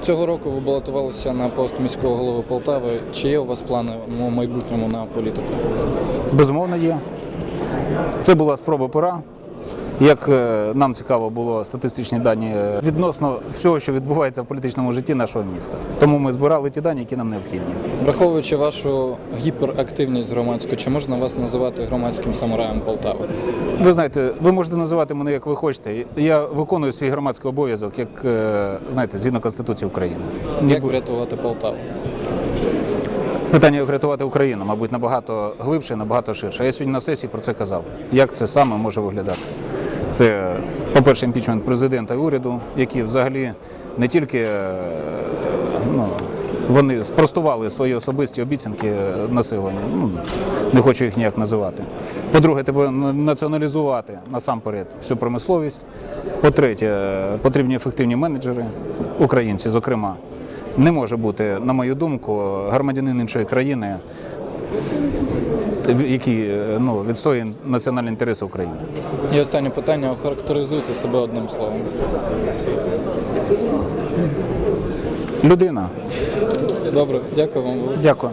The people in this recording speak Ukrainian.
Цього року ви балотувалися на пост міського голови Полтави. Чи є у вас плани у майбутньому на політику? Безумовно, є. Це була спроба пера. Як е, нам цікаво було статистичні дані е, відносно всього, що відбувається в політичному житті нашого міста. Тому ми збирали ті дані, які нам необхідні. Враховуючи вашу гіперактивність громадську, чи можна вас називати громадським самураєм Полтави? Ви знаєте, ви можете називати мене як ви хочете. Я виконую свій громадський обов'язок, як е, знаєте, згідно Конституції України. Як врятувати Полтаву? Питання як врятувати Україну, мабуть, набагато глибше, набагато ширше. Я сьогодні на сесії про це казав. Як це саме може виглядати? Це, по-перше, імпічмент президента і уряду, які взагалі не тільки е, ну, вони спростували свої особисті обіцянки населенню. Ну, не хочу їх ніяк називати. По-друге, треба націоналізувати насамперед всю промисловість. По-третє, потрібні ефективні менеджери, українці, зокрема. Не може бути, на мою думку, громадянин іншої країни, який е, ну, відстоює національні інтереси України. І останнє питання. Охарактеризуйте себе одним словом. Людина. Добре, дякую вам. Дякую.